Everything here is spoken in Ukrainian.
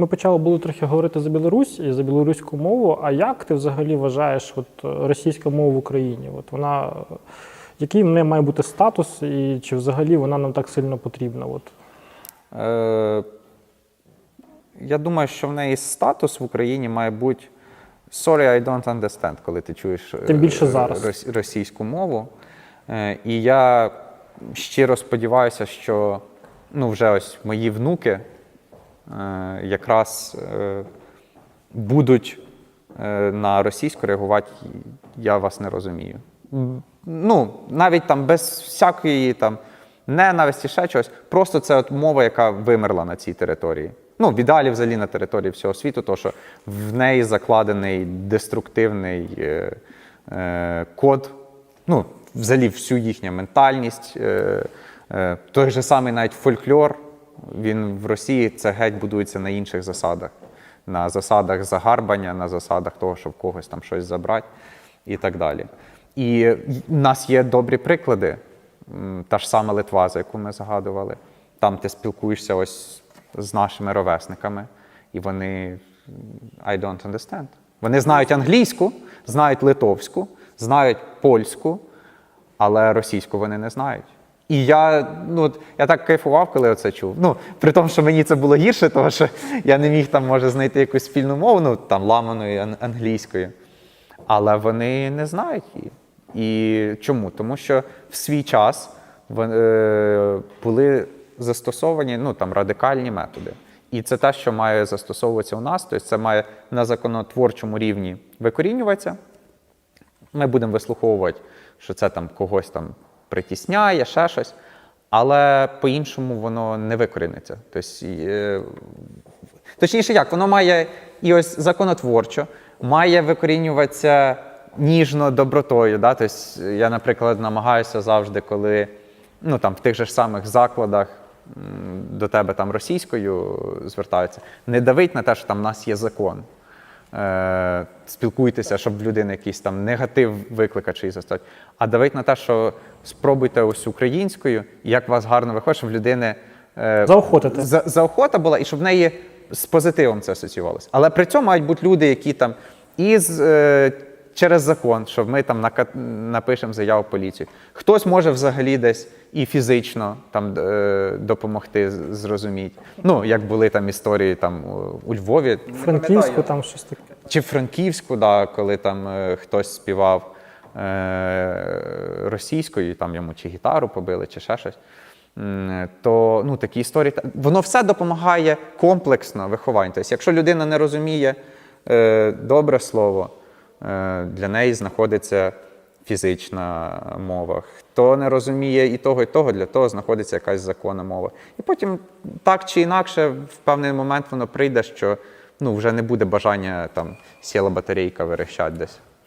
Ми почали було трохи говорити за Білорусь і за білоруську мову. А як ти взагалі вважаєш от, російська мова в Україні? От вона, який в неї має бути статус, і чи взагалі вона нам так сильно потрібна? От. Е, я думаю, що в неї статус в Україні має бути sorry, I don't understand, коли ти чуєш е, Тим більше зараз. російську мову. Е, і я щиро сподіваюся, що ну, вже ось мої внуки якраз е, будуть е, на російську реагувати, я вас не розумію. Ну, навіть там без всякої там ненависті, ще чогось. Просто це от мова, яка вимерла на цій території. Ну, в ідеалі взагалі на території всього світу, тому що в неї закладений деструктивний е, е, код, ну, взагалі всю їхню ментальність. Е, е, той же самий навіть фольклор, він в Росії це геть будується на інших засадах. На засадах загарбання, на засадах того, щоб когось там щось забрати і так далі. І в нас є добрі приклади. Та ж сама Литва, за яку ми згадували. Там ти спілкуєшся ось з нашими ровесниками, і вони I don't understand. Вони знають англійську, знають литовську, знають польську, але російську вони не знають. І я, ну, я так кайфував, коли це чув. Ну, при тому, що мені це було гірше, тому що я не міг там, може, знайти якусь спільну мову, ну, там, ламаною англійською. Але вони не знають її. І чому? Тому що в свій час е, були застосовані ну, там, радикальні методи. І це те, що має застосовуватися у нас, тобто це має на законотворчому рівні викорінюватися. Ми будемо вислуховувати, що це там когось там притісняє, ще щось. Але по-іншому воно не викоріниться. Тобто, точніше, як, воно має і ось законотворчо, має викорінюватися ніжно добротою. Да? Тобто, я, наприклад, намагаюся завжди, коли ну, там, в тих же ж самих закладах до тебе там російською звертаються, не давить на те, що там в нас є закон. Е, спілкуйтеся, щоб в людини якийсь там негатив викликати чи застати. А давить на те, що спробуйте ось українською, як у вас гарно виходить, щоб в людини е, Заохотити. за, заохота була, і щоб в неї з позитивом це асоціювалося. Але при цьому мають бути люди, які там із. Е, Через закон, що ми там напишемо заяву в поліцію. Хтось може взагалі десь і фізично там е, допомогти зрозуміти. Ну, як були там історії там у- у Львові, Франківську там щось таке. чи Франківську, да, коли там е, хтось співав е, російською, там йому чи гітару побили, чи ще щось. То ну, такі історії. Воно все допомагає комплексно вихованню. Тобто, якщо людина не розуміє е, добре слово, для неї знаходиться фізична мова. Хто не розуміє і того, і того, для того знаходиться якась законна мова. І потім так чи інакше, в певний момент воно прийде, що ну, вже не буде бажання там сіла батарейка верещать десь.